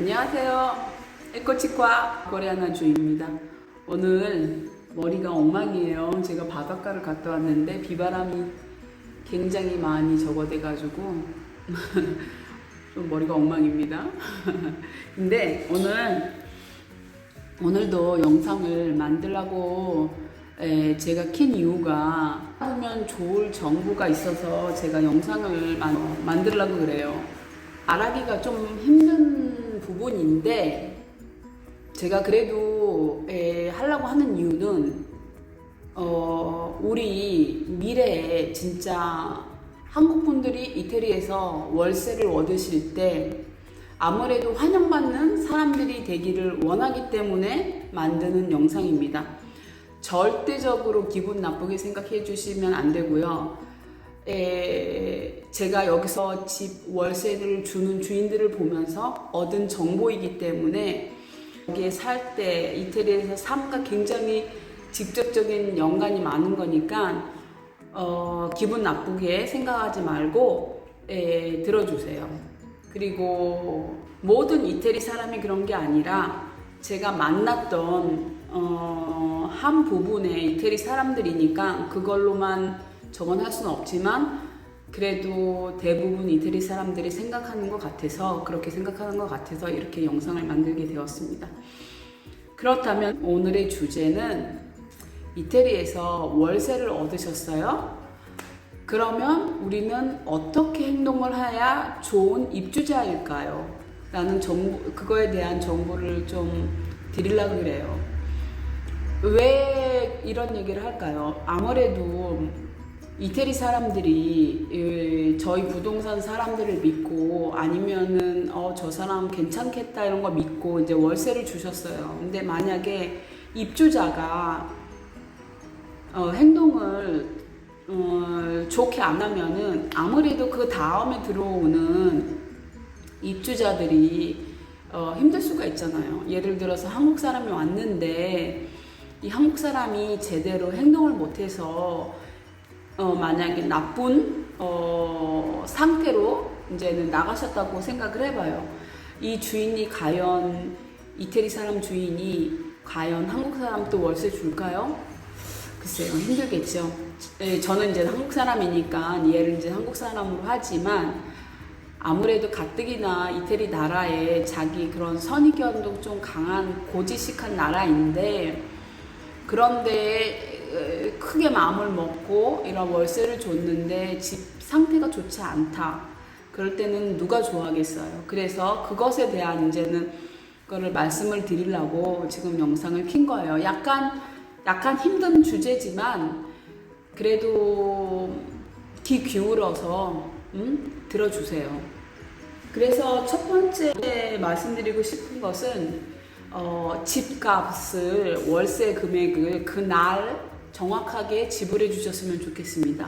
안녕하세요. 에코치과 코레아나 주입니다. 오늘 머리가 엉망이에요. 제가 바닷가를 갔다 왔는데 비바람이 굉장히 많이 적어돼가지고 좀 머리가 엉망입니다. 근데 오늘 오늘도 영상을 만들라고 에, 제가 킨 이유가 하면 좋을 정보가 있어서 제가 영상을 만, 만들려고 그래요. 말하기가 좀 힘든 부분인데 제가 그래도 에, 하려고 하는 이유는 어, 우리 미래에 진짜 한국 분들이 이태리에서 월세를 얻으실 때 아무래도 환영받는 사람들이 되기를 원하기 때문에 만드는 영상입니다. 절대적으로 기분 나쁘게 생각해 주시면 안 되고요. 에, 제가 여기서 집 월세를 주는 주인들을 보면서 얻은 정보이기 때문에 여기에 살 때 이태리에서 삶과 굉장히 직접적인 연관이 많은 거니까 어, 기분 나쁘게 생각하지 말고 에, 들어주세요. 그리고 모든 이태리 사람이 그런 게 아니라 제가 만났던 어, 한 부분의 이태리 사람들이니까 그걸로만 정언할 수는 없지만 그래도 대부분 이태리 사람들이 생각하는 것 같아서 그렇게 생각하는 것 같아서 이렇게 영상을 만들게 되었습니다. 그렇다면 오늘의 주제는 이태리에서 월세를 얻으셨어요? 그러면 우리는 어떻게 행동을 해야 좋은 입주자일까요? 라는 정보, 그거에 대한 정보를 좀 드리려고 그래요. 왜 이런 얘기를 할까요? 아무래도 이태리 사람들이 이, 저희 부동산 사람들을 믿고 아니면은 어, 저 사람 괜찮겠다 이런 거 믿고 이제 월세를 주셨어요. 근데 만약에 입주자가 어, 행동을 어, 좋게 안 하면은 아무래도 그 다음에 들어오는 입주자들이 어, 힘들 수가 있잖아요. 예를 들어서 한국 사람이 왔는데 이 한국 사람이 제대로 행동을 못해서 어, 만약에 나쁜 어, 상태로 이제는 나가셨다고 생각을 해봐요. 이 주인이 과연 이태리 사람 주인이 과연 한국 사람 또 월세 줄까요? 글쎄요, 힘들겠죠. 예, 저는 이제 한국 사람이니까 얘를 이제 한국 사람으로 하지만 아무래도 가뜩이나 이태리 나라에 자기 그런 선의견도 좀 강한 고지식한 나라인데 그런데 크게 마음을 먹고 이런 월세를 줬는데 집 상태가 좋지 않다. 그럴 때는 누가 좋아하겠어요. 그래서 그것에 대한 이제는 거를 말씀을 드리려고 지금 영상을 킨 거예요. 약간 약간 힘든 주제지만 그래도 귀 기울어서 음? 들어주세요. 그래서 첫 번째 말씀드리고 싶은 것은 어, 집값을 월세 금액을 그날 정확하게 지불해 주셨으면 좋겠습니다.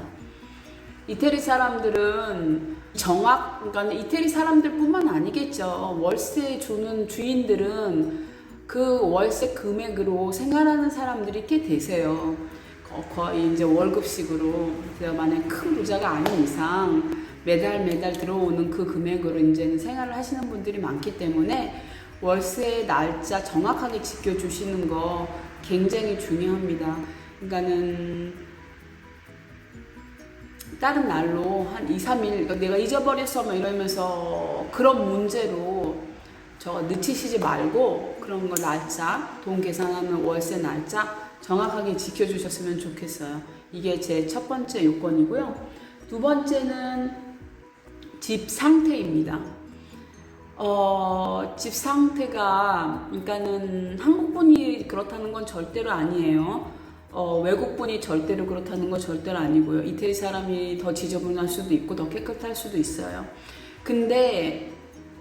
이태리 사람들은 정확, 그러니까 이태리 사람들뿐만 아니겠죠. 월세 주는 주인들은 그 월세 금액으로 생활하는 사람들이 꽤 되세요. 거의 이제 월급식으로 제가 만약 큰 부자가 아닌 이상 매달 매달 들어오는 그 금액으로 이제는 생활을 하시는 분들이 많기 때문에 월세 날짜 정확하게 지켜주시는 거 굉장히 중요합니다. 그러니까는 다른 날로 한 2, 3일 내가 잊어버렸어 뭐 이러면서 그런 문제로 저 늦추시지 말고 그런 거 날짜 돈 계산하는 월세 날짜 정확하게 지켜주셨으면 좋겠어요. 이게 제 첫 번째 요건이고요. 두 번째는 집 상태입니다. 어, 집 상태가, 그러니까는 한국분이 그렇다는 건 절대로 아니에요. 어, 외국분이 절대로 그렇다는 건 절대로 아니고요. 이태리 사람이 더 지저분할 수도 있고 더 깨끗할 수도 있어요. 근데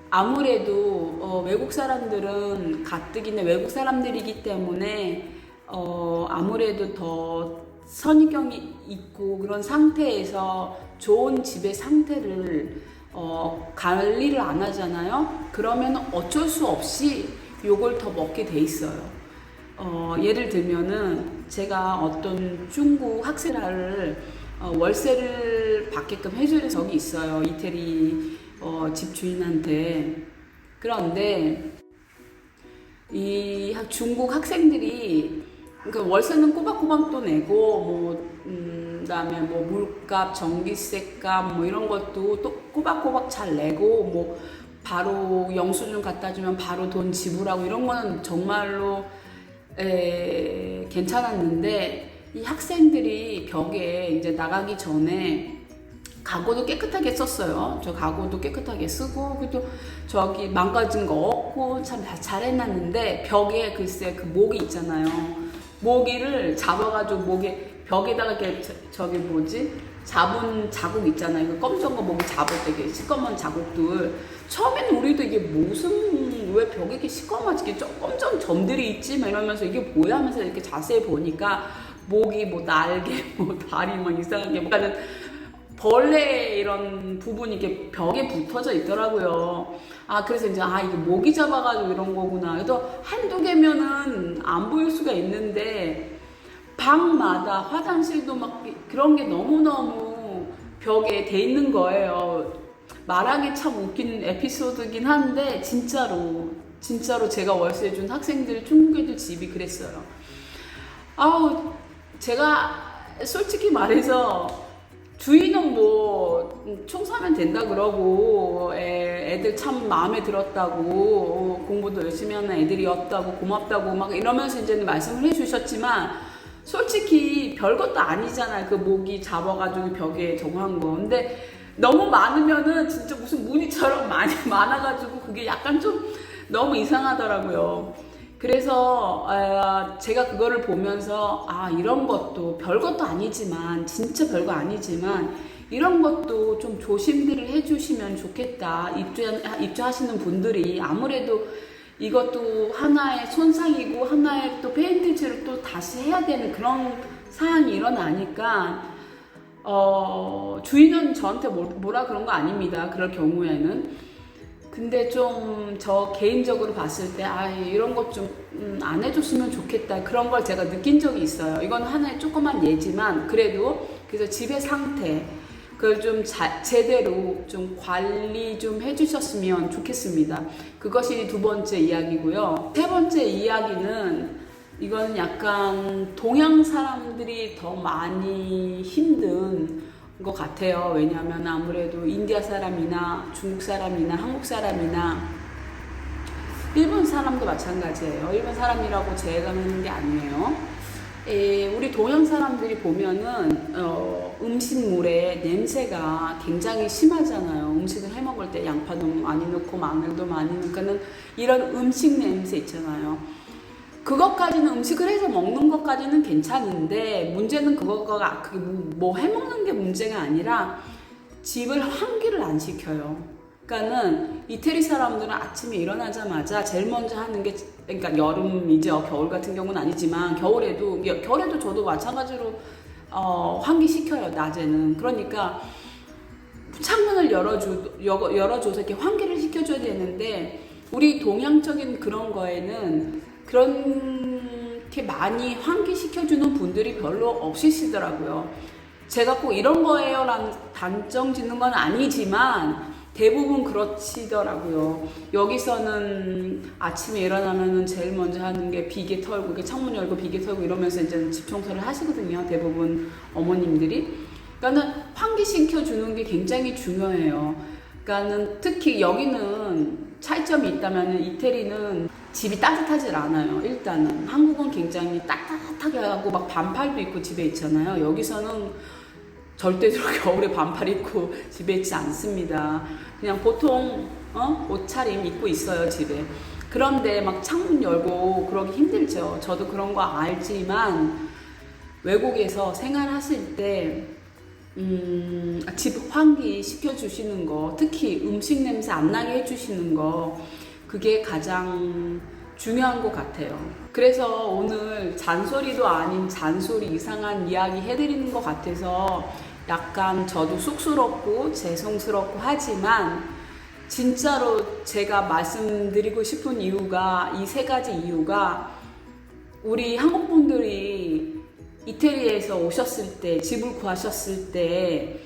아무래도 어, 외국 사람들은 가뜩이나 외국 사람들이기 때문에 어, 아무래도 더 선의경이 있고 그런 상태에서 좋은 집의 상태를 어, 관리를 안 하잖아요. 그러면 어쩔 수 없이 요걸 더 먹게 돼 있어요. 어, 예를 들면은 제가 어떤 중국 학생을 어, 월세를 받게끔 해주는 적이 있어요. 이태리 어, 집 주인한테. 그런데 이 학- 중국 학생들이 그 월세는 꼬박꼬박 또 내고 뭐 음, 그다음에 뭐 물값, 전기세값 뭐 이런 것도 또 꼬박꼬박 잘 내고 뭐 바로 영수증 갖다 주면 바로 돈 지불하고 이런 거는 정말로 에, 괜찮았는데 이 학생들이 벽에 이제 나가기 전에 가구도 깨끗하게 썼어요. 저 가구도 깨끗하게 쓰고 그래도 저기 망가진 거 없고 참다 잘해놨는데 벽에 글쎄 그 모기 있잖아요. 모기를 잡아가지고 목에 벽에다가 이렇게 저, 저기 뭐지 잡은 자국 있잖아요. 그 검정 거 모기 잡을 때 이게 시꺼먼 자국들. 처음에는 우리도 이게 무슨 왜 벽에 이렇게 시꺼멓지 이게 조금 좀 점들이 있지 막 이러면서 이게 뭐야 하면서 이렇게 자세히 보니까 모기 뭐 날개 뭐 다리 막 이상하게 뭐 하는 벌레 이런 부분이 이렇게 벽에 붙어져 있더라고요. 아, 그래서 이제, 아, 이게 모기 잡아가지고 이런 거구나. 그래도 한두 개면은 안 보일 수가 있는데, 방마다 화장실도 막 그런 게 너무너무 벽에 돼 있는 거예요. 말하기 참 웃긴 에피소드긴 한데, 진짜로, 진짜로 제가 월세 준 학생들, 중국애들 집이 그랬어요. 아우, 제가 솔직히 말해서, 주인은 뭐 총 사면 된다 그러고 애, 애들 참 마음에 들었다고 어, 공부도 열심히 하는 애들이었다고 고맙다고 막 이러면서 이제는 말씀을 해주셨지만 솔직히 별것도 아니잖아요 그 모기 잡아가지고 벽에 저거 한거 근데 너무 많으면은 진짜 무슨 무늬처럼 많이 많아가지고 그게 약간 좀 너무 이상하더라고요. 그래서 아, 제가 그거를 보면서 아 이런 것도 별것도 아니지만 진짜 별거 아니지만 이런 것도 좀 조심들을 해주시면 좋겠다 입주 입주하시는 분들이 아무래도 이것도 하나의 손상이고 하나의 또 페인트칠을 또 다시 해야 되는 그런 상황이 일어나니까 어 주인은 저한테 뭐- 뭐라 그런 거 아닙니다 그럴 경우에는 근데 좀 저 개인적으로 봤을 때, 아, 이런 것 좀안 해줬으면 좋겠다. 그런 걸 제가 느낀 적이 있어요. 이건 하나의 조그만 예지만, 그래도, 그래서 집의 상태, 그걸 좀 자, 제대로 좀 관리 좀 해주셨으면 좋겠습니다. 그것이 두 번째 이야기고요. 세 번째 이야기는, 이거는 약간 동양 사람들이 더 많이 힘든 것 같아요. 왜냐하면 아무래도 인디아 사람이나 중국 사람이나 한국 사람이나 일본 사람도 마찬가지예요. 일본 사람이라고 제가 하는 게 아니에요. 에, 우리 동양 사람들이 보면은 어, 음식물에 냄새가 굉장히 심하잖아요. 음식을 해 먹을 때 양파도 많이 넣고 마늘도 많이 넣으니까는 이런 음식 냄새 있잖아요. 그것까지는 음식을 해서 먹는 것까지는 괜찮은데 문제는 그거가 그게 뭐 해먹는 게 문제가 아니라 집을 환기를 안 시켜요. 그러니까는 이태리 사람들은 아침에 일어나자마자 제일 먼저 하는 게 그러니까 여름이죠 겨울 같은 경우는 아니지만 겨울에도 겨울에도 저도 마찬가지로 어, 환기 시켜요 낮에는 그러니까 창문을 열어줘 열어줘서 이렇게 환기를 시켜줘야 되는데 우리 동양적인 그런 거에는 그렇게 많이 환기시켜주는 분들이 별로 없으시더라고요. 제가 꼭 이런 거예요 라는 단정 짓는 건 아니지만 대부분 그렇시더라고요. 여기서는 아침에 일어나면은 제일 먼저 하는 게 비계 털고, 창문 열고 비계 털고 이러면서 이제 집 청소를 하시거든요. 대부분 어머님들이. 그러니까는 환기시켜 주는 게 굉장히 중요해요. 그러니까는 특히 여기는 차이점이 있다면 이태리는 집이 따뜻하질 않아요. 일단은 한국은 굉장히 따뜻하게 하고 막 반팔도 입고 집에 있잖아요. 여기서는 절대로 겨울에 반팔 입고 집에 있지 않습니다. 그냥 보통 어? 옷차림 입고 있어요 집에. 그런데 막 창문 열고 그러기 힘들죠. 저도 그런 거 알지만 외국에서 생활하실 때 음, 집 환기 시켜주시는 거, 특히 음식 냄새 안 나게 해주시는 거, 그게 가장 중요한 것 같아요. 그래서 오늘 잔소리도 아닌 잔소리 이상한 이야기 해드리는 것 같아서 약간 저도 쑥스럽고 죄송스럽고 하지만 진짜로 제가 말씀드리고 싶은 이유가 이 세 가지 이유가 우리 한국 분들이 이태리에서 오셨을 때 집을 구하셨을 때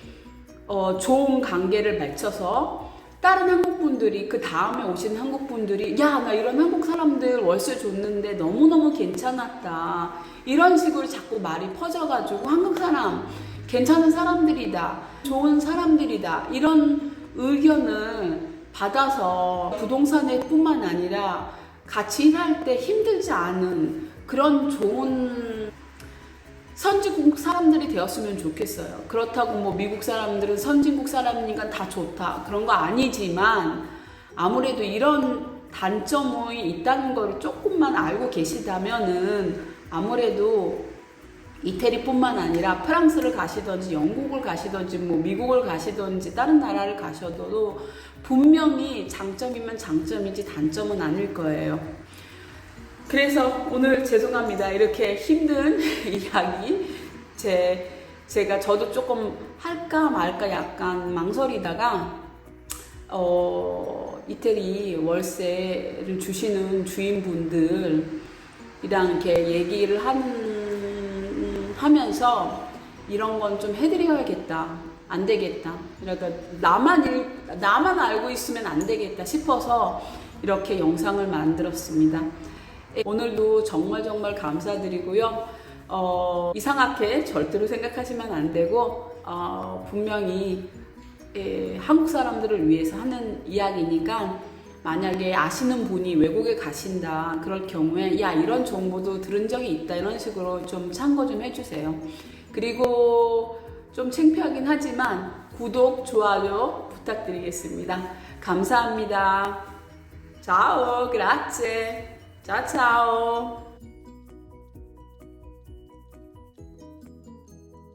어, 좋은 관계를 맺혀서 다른 한국 분들이 그 다음에 오신 한국 분들이 야 나 이런 한국 사람들 월세 줬는데 너무너무 괜찮았다. 이런 식으로 자꾸 말이 퍼져가지고 한국 사람 괜찮은 사람들이다. 좋은 사람들이다. 이런 의견을 받아서 부동산에 뿐만 아니라 같이 일할 때 힘들지 않은 그런 좋은 선진국 사람들이 되었으면 좋겠어요. 그렇다고 뭐 미국 사람들은 선진국 사람이니까 다 좋다. 그런 거 아니지만 아무래도 이런 단점이 있다는 걸 조금만 알고 계시다면은 아무래도 이태리뿐만 아니라 프랑스를 가시든지 영국을 가시든지 뭐 미국을 가시든지 다른 나라를 가셔도 분명히 장점이면 장점이지 단점은 아닐 거예요. 그래서 오늘 죄송합니다. 이렇게 힘든 이야기 제 제가 저도 조금 할까 말까 약간 망설이다가 어 이태리 월세를 주시는 주인분들이랑 이렇게 얘기를 하는 하면서 이런 건 좀 해드려야겠다. 안 되겠다. 그러니까 나만 일, 나만 알고 있으면 안 되겠다 싶어서 이렇게 영상을 만들었습니다. 오늘도 정말 정말 감사드리고요. 어, 이상하게 절대로 생각하시면 안 되고 어, 분명히 예, 한국 사람들을 위해서 하는 이야기니까 만약에 아시는 분이 외국에 가신다 그럴 경우에 야 이런 정보도 들은 적이 있다 이런 식으로 좀 참고 좀 해주세요. 그리고 좀 창피하긴 하지만 구독 좋아요 부탁드리겠습니다. 감사합니다. Ciao, grazie. 小巧哦